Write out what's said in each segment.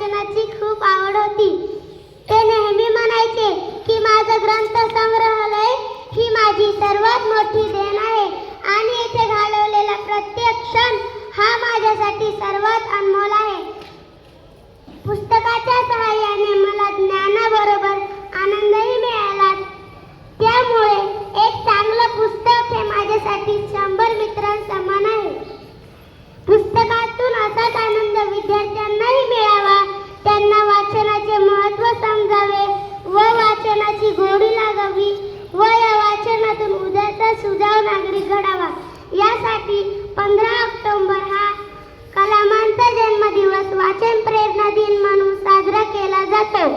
वाचनाची खूप आवड होती. ते नेहमी म्हणायचे की माझं ग्रंथ संग्रहालय ही माझी सर्वात मोठी देण आहे. आणि येथे घालवलेला प्रत्येक क्षण हा माझ्यासाठी सर्वात वाचनातून सुजाव नागरिक घडावा. यासाठी पंधरा ऑक्टोबर हा कलामांचा जन्मदिवस वाचन प्रेरणा दिन म्हणून साजरा केला जातो.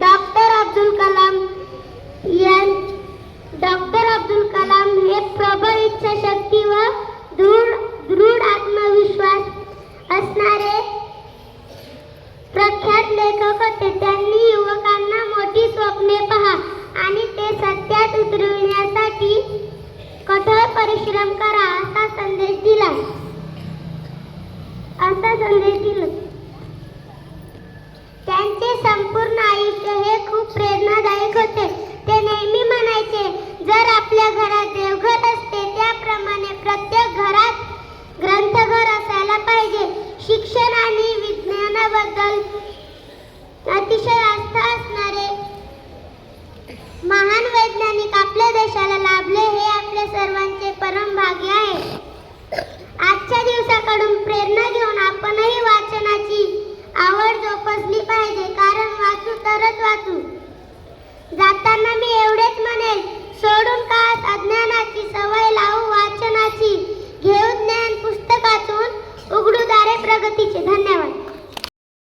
डॉक्टर अब्दुल कलाम यां डॉक्टर अब्दुल कलाम हे प्रबळ इच्छाशक्ती व दूर donde माहितीचे धन्यवाद.